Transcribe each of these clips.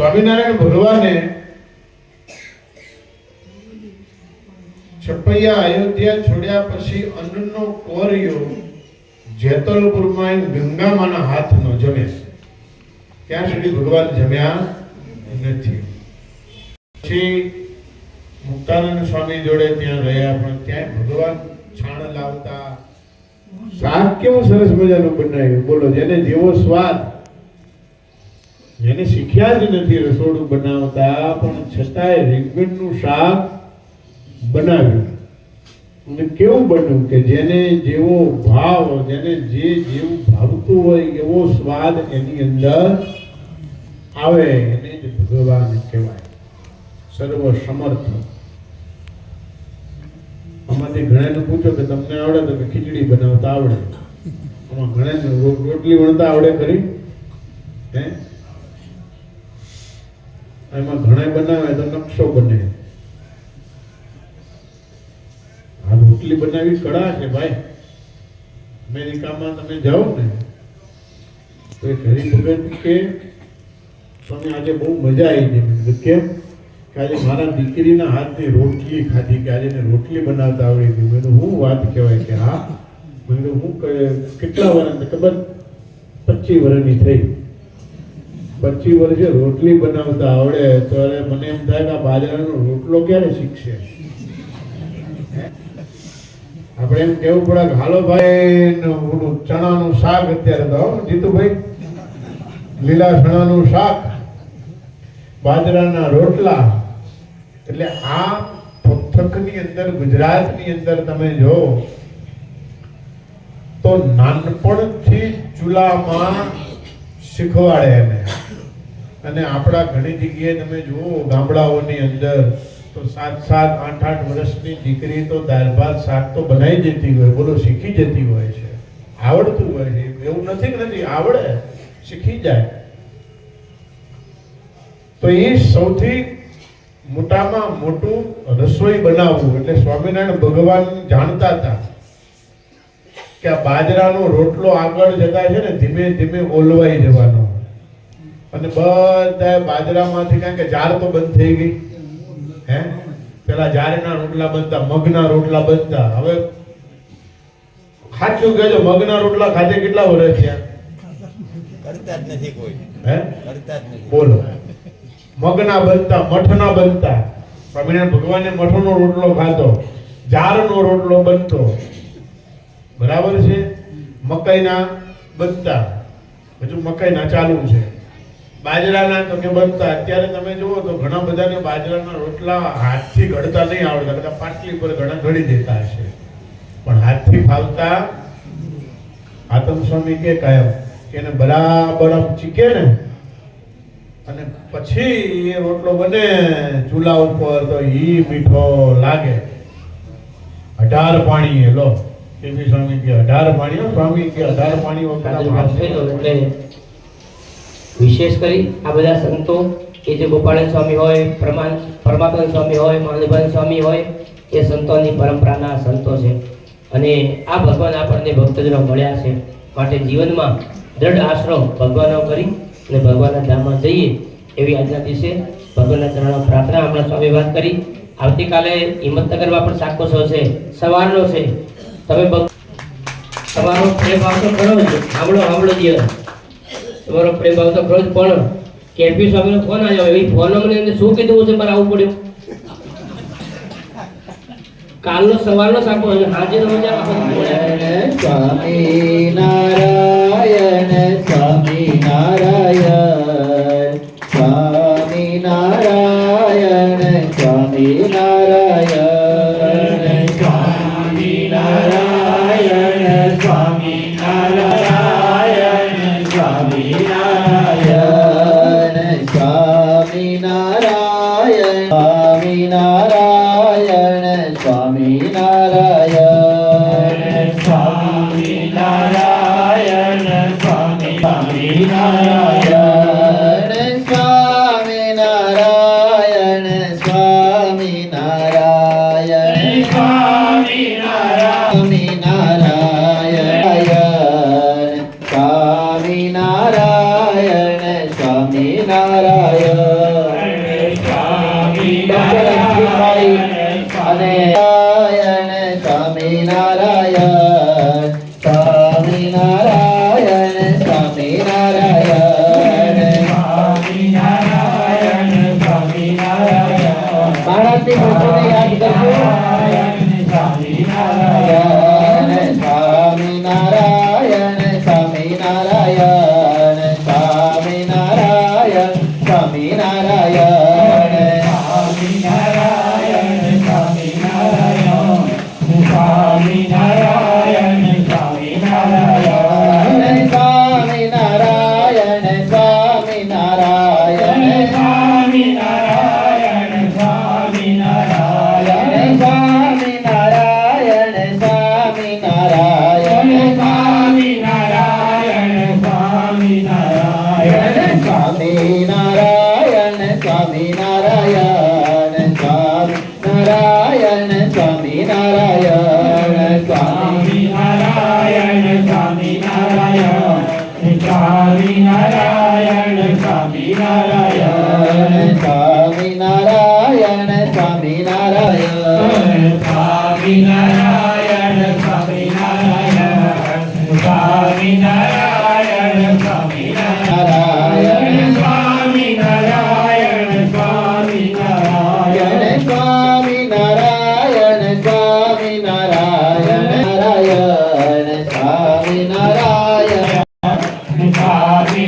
સ્વામિનારાયણ ભગવાને છપૈયા અયોધ્યા છોડ્યા પછી અન્નનો કોરિયો જેતલપુરમાં ગંગામાના હાથનો જમે ત્યાં સુધી ભગવાન જમ્યા? નથી. પછી મુક્તાનંદ સ્વામી જોડે ત્યાં રહ્યા, પણ ત્યાં ભગવાન છાણ લાવતા. શાક કેવું સરસ મજાનું બનાવ્યું. બોલો, જેને જેવો સ્વાદ જેને શીખ્યા જ નથી રસોડું બનાવતા, પણ છતાંય રીંગણનું શાક બનાવ્યું. અને કેવું બન્યું કે જેને જેવો ભાવ, જેને જે જેવું ભાવતું હોય એવો સ્વાદ એની અંદર આવે, એને જ ભગવાન કહેવાય. સર્વ સમર્થ આમાંથી ઘણાને પૂછો કે તમને આવડે તો કે ખીચડી બનાવતા આવડે. આમાં ઘણાને રો- રોટલી વણતા આવડે ખરી? હે? એમાં ઘણા બનાવે તો નકશો બને. આ રોટલી બનાવી કળા છે ભાઈ. અમેરિકામાં તમે જાઓ ને, તો એ હરિભગત કે તમે આજે બહુ મજા આવી ગઈ. કેમ? કે આજે મારા દીકરીના હાથની રોટલી ખાધી, કે આજે એને રોટલી બનાવતા આવડી ગઈ. મેં હું વાત કહેવાય કે હા. મેં હું કેટલા વર્ષ ખબર? પચીસ વર્ષની થઈ. પચીસ વર્ષે રોટલી બનાવતા આવડે તો મને એમ થાય કે બાજરાનો રોટલો ક્યારે શીખશે? આપણે એમ કેવું પડે કે, હાલો ભાઈ ચણાનું શાક અત્યારે તો જીતુભાઈ, લીલા ચણાનું શાક, બાજરાના રોટલા. એટલે આ પથકની અંદર, ગુજરાતની અંદર તમે જો, તો નાનપણથી ચૂલામાં શીખવાડે એને. અને આપણા ઘણી જગ્યાએ તમે જુઓ ગામડાઓની અંદર, તો સાત સાત, આઠ આઠ વર્ષની દીકરી તો દાળ ભાત, શાક તો બનાવી જતી હોય, બોલો શીખી જતી હોય છે. આવડતું હોય છે. એવું નથી કે નથી, આવડે, શીખી જાય. તો એ સૌથી મોટામાં મોટું રસોઈ બનાવવું, એટલે સ્વામિનારાયણ ભગવાન જાણતા હતા કે આ બાજરાનો રોટલો આગળ જતા છે ને, ધીમે ધીમે ઓલવાઈ જવાનો. અને બધા બાજરામાંથી કારણ કે જાર તો બંધ થઈ ગઈ. હે? પેલા જારના રોટલા બનતા મગના રોટલા બનતા. હવે ખાચું કહેજો મગના રોટલા ખાતે કેટલા વર્ષ થયા? કરતા જ નથી કોઈ. હે? કરતા જ નથી. બોલો. મગના બનતા મઠના બનતા. સ્વામિનારાયણ ભગવાને મઠનો રોટલો ખાધો જારનો રોટલો બનતો. બરાબર છે? મકાઈના બનતા. હજુ મકાઈના ચાલુ છે. બાજરાના તમે બનતા. અત્યારે તમે જુઓ તો ઘણા બધાને બાજરાના રોટલા હાથથી ઘડતા નહીં આવડતા. બધા પાટલી પર ઘણા ઘડી દેતા હશે. પણ હાથથી ફાવતા આતમ સ્વામી કે કાયમ એને બરાબર આમ ચીકે ને. અને પછી એ રોટલો બને ચૂલા ઉપર તો ઈ મીઠો લાગે. અઢાર પાણી એ લો. કેપી સ્વામી કે અઢાર પાણી સ્વામી કે અઢાર પાણી એટલે વિશેષ કરી આ બધા સંતો કે જે ગોપાળન સ્વામી હોય, પરમાન, પરમાત્મા સ્વામી હોય માલભાન સ્વામી હોય, એ સંતોની પરંપરાના સંતો છે. અને આ ભગવાન આપણને ભક્તજનો મળ્યા છે માટે જીવનમાં દ્રઢ આશ્રમ ભગવાનનો કરી અને ભગવાનના ધામમાં જઈએ એવી આજના દિવસે ભગવાનના ચરણમાં પ્રાર્થના હમણાં સ્વામી વાત કરી. આવતીકાલે હિંમતનગરમાં પણ શાકોત્સવ છે, સવારનો છે. તમે તમારો પ્રેમ ભાવ તો ખરો જ. સાંભળો સાંભળો જીવન. તમારો પ્રેમ ભાવ તો ખરો પણ કેપી સ્વામીનો ફોન આવ્યો. એ ફોન મને એમને શું કીધું છે મારે આવવું પડ્યું? કાલનો સવારનો સાકો તો મજા નારાયણ સ્વામી નારાયણ સ્વામી નારાયણ નારાયણ સ્વામી નારાયણ સ્વામી નારાયણ સ્વામી નારાયણ સ્વામી નારાયણ સ્વામી નારાયણ મહારાજની ફોટોને યાદ કરજો સ્વામી નારાયણ સ્વામી નારાયણ નારા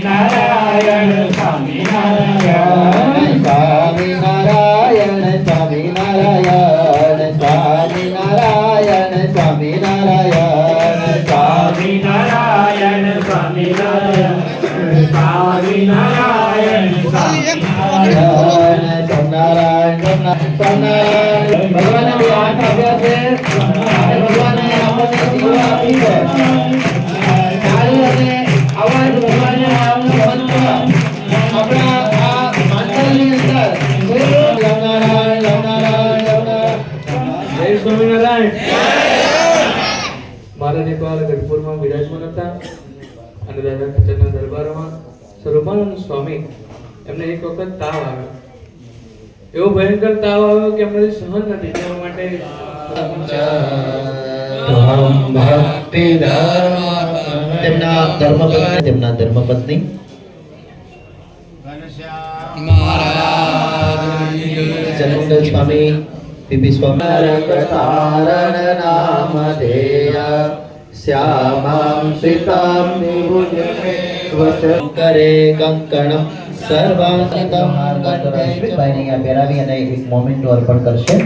સ્વામિનારાયણ સ્વામિનારાયણ સ્વામિનારાયણ સ્વામિનારાયણ સ્વામી નારાયણ સ્વામિનારાયણ સ્વામિનારાયણ ભગવાને બહુ હાથ જય સ્વામિનારાયણ. મારા નેપાલ ગઢપુરમાં વિરાજમાન હતા અને દાદા ખચરના દરબારમાં સ્વરૂપાનંદ સ્વામી એમને એક વખત તાવ આવ્યો. એવો ભયંકર તાવ આવ્યો કે એમને સહન નથી તેના માટે તેમના ધર્મપત્ની તેમના ધર્મપત્ની. સ્વામી પીપી સ્વામી તારણ નામ ધેય શ્યામામ શ્રીતામ નિભુજ કરે કંકણ સર્વાંગિતમ કંઠે ભાઈને પહેરાવી અને એક મોમેન્ટ અર્પણ કરશે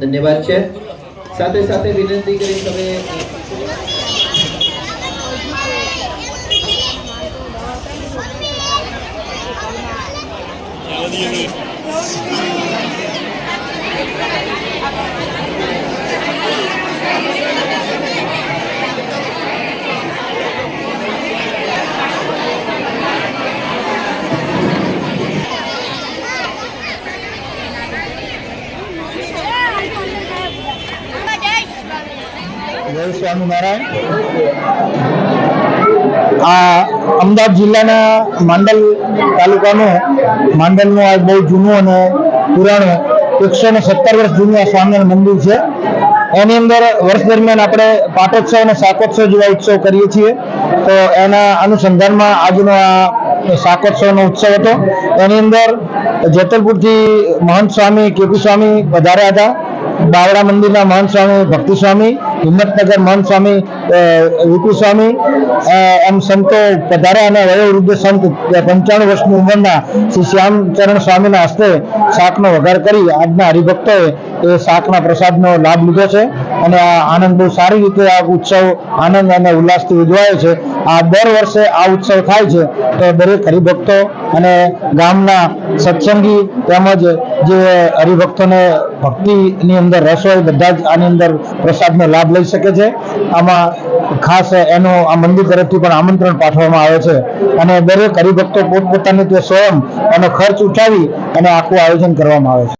ધન્યવાદ છે. સાથે સાથે વિનંતી કરી તમે Panini. Yes, I'm Narayan. આ અમદાવાદ જિલ્લાના માંડલ તાલુકાનું, માંડલનું આ બહુ જૂનું અને પુરાણું, એકસો ને સત્તર વર્ષ જૂનું આ સ્વામિનારાયણ મંદિર છે. એની અંદર વર્ષ દરમિયાન આપણે પાટોત્સવ અને શાકોત્સવ જેવા ઉત્સવ કરીએ છીએ. તો એના અનુસંધાનમાં આજનો આ શાકોત્સવનો ઉત્સવ હતો. એની અંદર જેતલપુરથી મહંત સ્વામી, કેપી સ્વામી વધારે હતા. બાવડા મંદિરના મહંત સ્વામી, ભક્તિ સ્વામી, હિંમતનગર મહંત સ્વામી વિપુ સ્વામી એમ સંતો પધાર્યા અને વયોવૃદ્ધ સંત પંચાણું વર્ષની ઉંમરના શ્રી શ્યામચરણ સ્વામીના હસ્તે શાકનો વઘાર કરી આજના હરિભક્તોએ એ શાકના પ્રસાદનો લાભ લીધો છે. અને આ આનંદ બહુ સારી રીતે આ ઉત્સવ આનંદ અને ઉલ્લાસથી ઉજવાયો છે. આ દર વર્ષે આ ઉત્સવ થાય છે, તો દરેક હરિભક્તો અને ગામના સત્સંગી તેમજ જે હરિભક્તોને ભક્તિની અંદર રસ હોય, બધા જ આની અંદર પ્રસાદનો લાભ લઈ શકે છે. આમાં ખાસ એનું આ મંદિર તરફથી પણ આમંત્રણ પાઠવવામાં આવે છે. અને દરેક હરિભક્તો પોતપોતાની તે સ્વયં એનો ખર્ચ ઉઠાવી અને આખું આયોજન કરવામાં આવે છે.